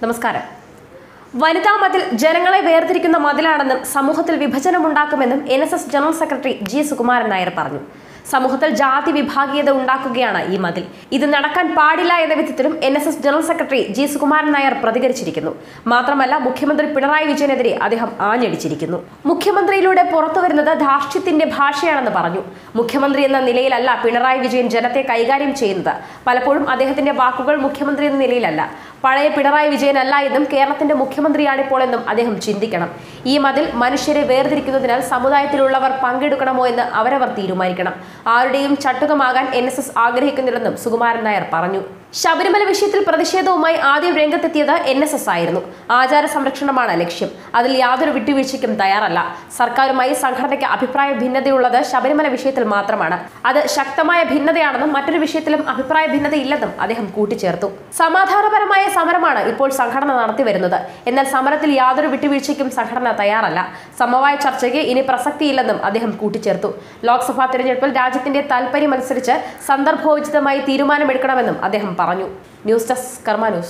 നമസ്കാരം. വനിതാ മതിൽ ജനങ്ങളെ വേർതിരിക്കുന്ന മതിലാണെന്നും സമൂഹത്തിൽ വിഭജനമുണ്ടാക്കുമെന്നും N S S general secretary G Sukumaran Nair പറഞ്ഞു. സമൂഹത്തിൽ ജാതി വിഭാഗീയത ഉണ്ടാക്കുകയാണ് ഈ മതിൽ. ഇത് നടക്കാൻ പാടില്ല എന്ന വിധത്തിലും N S S general secretary G Sukumaran Nair പ്രതികരിച്ചിരിക്കുന്നു. മാത്രമല്ല മുഖ്യമന്ത്രി പിണറായി വിജയനെതിരെ അദ്ദേഹം ആഞ്ഞടിച്ചിരിക്കുന്നു. മുഖ്യമന്ത്രിയിലൂടെ പുറത്തു വരുന്നത് ധാർഷ്ട്യത്തിന്റെ ഭാഷയാണെന്ന് പറഞ്ഞു. മുഖ്യമന്ത്രി എന്ന നിലയിലല്ല പിണറായി വിജയൻ ജനത്തെ കൈകാര്യം ചെയ്യുന്നത്. പലപ്പോഴും അദ്ദേഹത്തിന്റെ വാക്കുകൾ മുഖ്യമന്ത്രി എന്ന നിലയിലല്ല. പഴയ പിണറായി വിജയനല്ല എന്നും കേരളത്തിന്റെ മുഖ്യമന്ത്രിയാണിപ്പോൾ എന്നും അദ്ദേഹം ചിന്തിക്കണം. ഈ മതിൽ മനുഷ്യരെ വേർതിരിക്കുന്നതിനാൽ സമുദായത്തിലുള്ളവർ പങ്കെടുക്കണമോ എന്ന് അവരവർ തീരുമാനിക്കണം. ആരുടെയും ചട്ടുകമാകാൻ എൻ ആഗ്രഹിക്കുന്നില്ലെന്നും സുകുമാരൻ നായർ പറഞ്ഞു. ശബരിമല വിഷയത്തിൽ പ്രതിഷേധവുമായി ആദ്യം രംഗത്തെത്തിയത് എൻ എസ് എസ് ആയിരുന്നു. ആചാര സംരക്ഷണമാണ് ലക്ഷ്യം. അതിൽ യാതൊരു വിട്ടുവീഴ്ചയ്ക്കും തയ്യാറല്ല. സർക്കാരുമായി സംഘടനയ്ക്ക് അഭിപ്രായ ഭിന്നതയുള്ളത് ശബരിമല വിഷയത്തിൽ മാത്രമാണ്. അത് ശക്തമായ ഭിന്നതയാണെന്നും മറ്റൊരു വിഷയത്തിലും അഭിപ്രായ ഭിന്നതയില്ലെന്നും അദ്ദേഹം കൂട്ടിച്ചേർത്തു. സമാധാനപരമായ സമരമാണ് ഇപ്പോൾ സംഘടന നടത്തിവരുന്നത് എന്നാൽ സമരത്തിൽ യാതൊരു വിട്ടുവീഴ്ചയ്ക്കും സംഘടന തയ്യാറല്ല. സമവായ ചർച്ചയ്ക്ക് ഇനി പ്രസക്തിയില്ലെന്നും അദ്ദേഹം കൂട്ടിച്ചേർത്തു. ലോക്സഭാ തെരഞ്ഞെടുപ്പിൽ രാജ്യത്തിന്റെ താൽപര്യമനുസരിച്ച് സന്ദർഭോചിതമായി തീരുമാനമെടുക്കണമെന്നും അദ്ദേഹം പറഞ്ഞു. ന്യൂസ് ഡെസ്ക് കർമ്മ